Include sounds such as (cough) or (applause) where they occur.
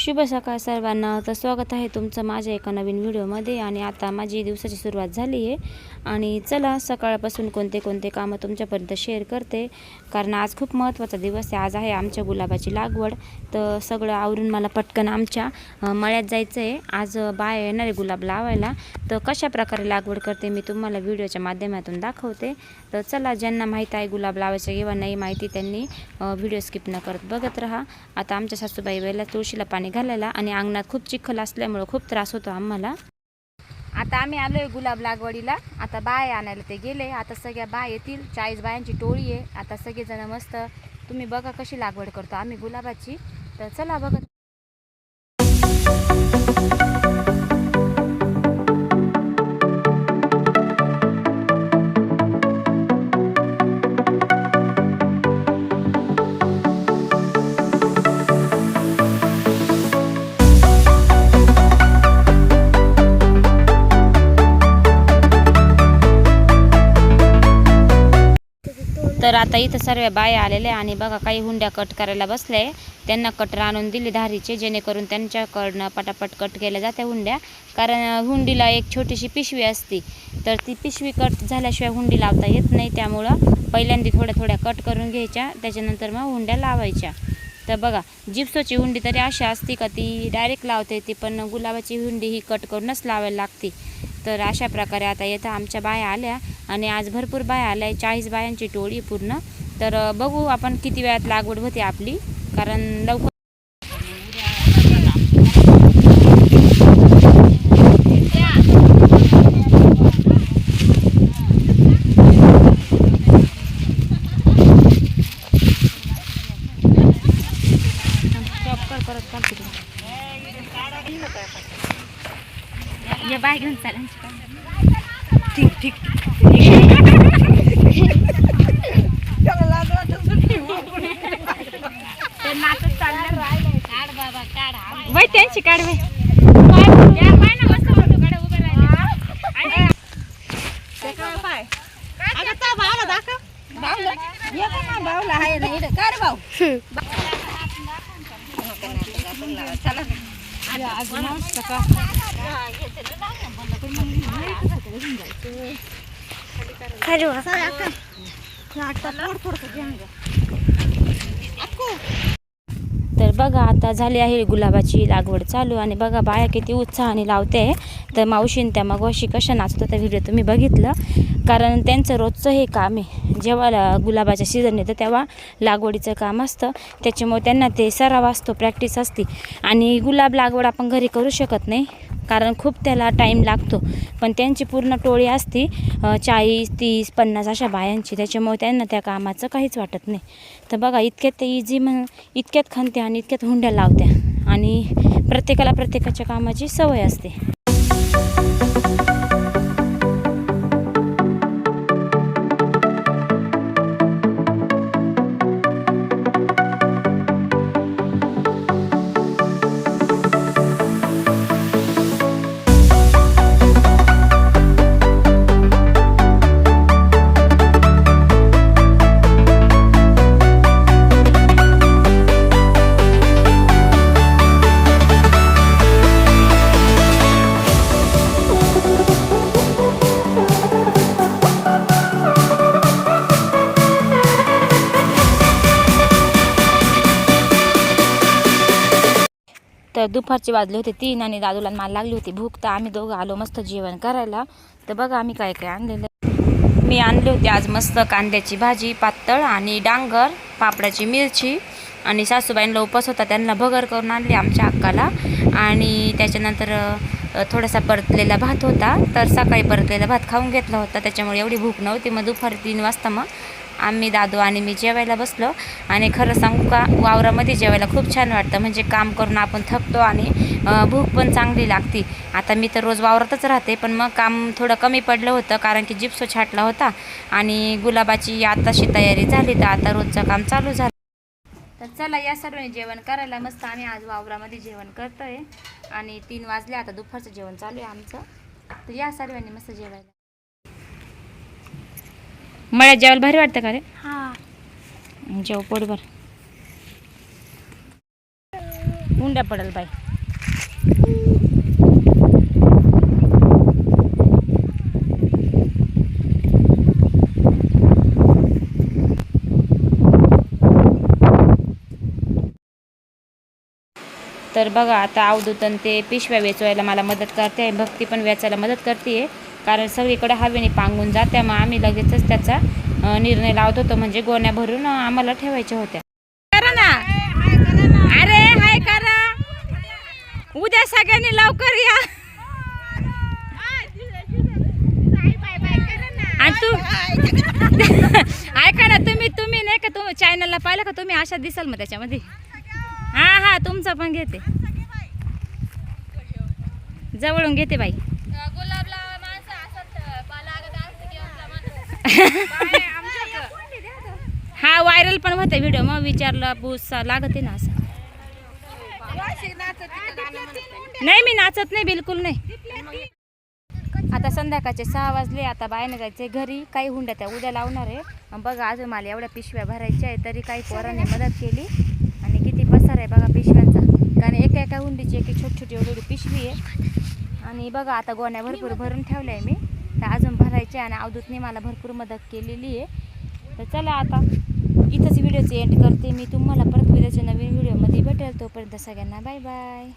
शुभ सकाळ सर्वांना. तर स्वागत आहे तुमचं माझ्या एका नवीन व्हिडिओमध्ये आणि आता माझी दिवसाची सुरुवात झाली आहे. आणि चला सकाळपासून कोणते कोणते कामं तुमच्यापर्यंत शेअर करते. कारण आज खूप महत्त्वाचा दिवस आहे. आज आहे आमच्या गुलाबाची लागवड. तर सगळं आवरून मला पटकन आमच्या मळ्यात जायचं आहे आज बाय बाया येणार आहे गुलाब लावायला. तर कशा प्रकारे लागवड करते मी तुम्हाला व्हिडिओच्या माध्यमातून दाखवते. तर चला ज्यांना माहीत आहे गुलाब लावायचं किंवा नाही माहिती त्यांनी व्हिडिओ स्किप न करत बघत राहा. आता आमच्या सासूबाई वेळेला तुळशीला पाणी घालायला आणि अंगणात खूप चिखल असल्यामुळं खूप त्रास होतो आम्हाला. आता आम्ही आलोय गुलाब लागवडीला. आता बाय आणायला ते गेले. आता सगळ्या बाय येतील. चाळीस बायांची टोळी आहे. आता सगळेजण मस्त तुम्ही बघा कशी लागवड करतो आम्ही गुलाबाची. तर चला बघा तर आता इथं सर्व बाया आलेल्या आणि बघा काही हुंड्या कट करायला बसले. त्यांना कटर आणून दिले धारीचे जेणेकरून त्यांच्याकडनं पटापट कट केल्या जात्या हुंड्या. कारण हुंडीला एक छोटीशी पिशवी असती. तर ती पिशवी कट झाल्याशिवाय हुंडी लावता येत नाही. त्यामुळं पहिल्यांदा थोड्या थोड्या कट करून घ्यायच्या. त्याच्यानंतर मग हुंड्या लावायच्या. तर बघा जिप्सोची हुंडी तरी अशी असती का ती डायरेक्ट लावता येते पण गुलाबाची हुंडी ही कट करूनच लावायला लागते. तर अशा प्रकारे आता येतं आमच्या बाया आल्या आणि आज भरपूर बाया आल्या चाळीस बायांची टोळी पूर्ण. तर बघू आपण किती वेळात लागवड होते आपली कारण लवकर परत चालते ये बाय घेऊन चालेल ठीक ठीक वय त्यांची काढ वय. भाऊला आहे ना इकडे काय भाऊ. चला (laughs) अरे तर बघा आता झाली आहे गुलाबाची लागवड चालू आणि बघा बाया किती उत्साहाने लावते. आहे तर मावशीन त्या मगवाशी कशा नाचतो त्या व्हिडिओ तुम्ही बघितलं. कारण त्यांचं रोजचं हे काम आहे. जेव्हा गुलाबाच्या सीझन येतं तेव्हा लागवडीचं काम असतं. त्याच्यामुळे त्यांना ते सराव असतो प्रॅक्टिस असते. आणि गुलाब लागवड आपण घरी करू शकत नाही. कारण खूप त्याला टाईम लागतो. पण त्यांची पूर्ण टोळी असती चाळीस तीस पन्नास अशा बायांची. त्याच्यामुळे त्यांना त्या कामाचं काहीच वाटत नाही. तर बघा इतक्यात ते इझी म्हण इतक्यात खणत्या आणि इतक्यात हुंड्या लावत्या. आणि प्रत्येकाला प्रत्येकाच्या कामाची सवय असते. तर दुपारची वाजले होते तीन आणि दादूला माल लागली होती भूक. तर आम्ही दोघं आलो मस्त जेवण करायला. तर बघा आम्ही काय काय आणलेलं मी आणले होते आज मस्त कांद्याची भाजी पातळ आणि डांगर पापडाची मिरची आणि सासूबाईंना उपास होता त्यांना भगर करून आणली आमच्या अक्काला आणि त्याच्यानंतर थोडासा परतलेला भात होता. तर सकाळी परतलेला भात खाऊन घेतला होता त्याच्यामुळे एवढी भूक नव्हती. मग दुपारी तीन वाजता मग आम्ही दादू आणि मी जेवायला बसलो. आणि खरं सांगू का वावरामध्ये जेवायला खूप छान वाटतं. म्हणजे काम करून आपण थकतो आणि भूक पण चांगली लागती. आता मी तर रोज वावरातच राहते पण मग काम थोडं कमी पडलं होतं कारण की जिप्सो छाटला होता. आणि गुलाबाची आताशी तयारी झाली तर आता रोजचं काम चालू झालं. तर चला या सर्वांनी जेवण करायला मस्त. आम्ही आज वावरामध्ये जेवण करतोय. आणि तीन वाजले आता दुपारचं जेवण चालू आहे आमचं. तर या सर्वांनी मस्त जेवायला. मळ्यात जेवायला भारी वाटतं का रे? हा. जेव पोटभर हुंड्या पडल बाई. तर बघा आता अवधूतन ते पिशव्या वेचवायला मला मदत करते भक्ती पण वेचायला मदत करते कारण सगळीकडे हवेने पांगून जात्या मग आम्ही लगेचच त्याचा निर्णय लावत. होतो म्हणजे गोण्या भरून आम्हाला ठेवायच्या होत्या. करा ना. अरे हाय करा. उद्या सगळ्यांनी लवकर या. आणि तू (laughs) ऐका ना तुम्ही तुम्ही नाही का तुम्ही चॅनलला पाहिलं का? तुम्ही अशा दिसाल मग त्याच्यामध्ये. हा हा तुमचा पण घेते. जवळून घेते बाई. हा व्हायरल पण होते व्हिडिओ मग विचारला भूसा लागत आहे ना असं? नाही मी नाचत नाही बिलकुल नाही. आता संध्याकाळचे सहा वाजले आता बाहेर जायचे घरी. काही हुंड्या त्या उद्या लावणार आहे. बघा अजून मला एवढ्या पिशव्या भरायच्या आहे तरी काही पोरांनी मदत केली. आणि किती पसार आहे बघा पिशव्यांचा. कारण एका एका हुंडीची एक छोटी छोटी एवढी पिशवी आहे. आणि बघा आता गोण्या भरपूर भरून ठेवल्या आहे मी. भरायचे आणि अवधूतने मला भरपूर मदत केलेली आहे. तर चला आता इथंच व्हिडिओचे एंड करते. मी तुम्हाला परत उद्याच्या नवीन व्हिडिओमध्ये भेटेल. तोपर्यंत सगळ्यांना बाय बाय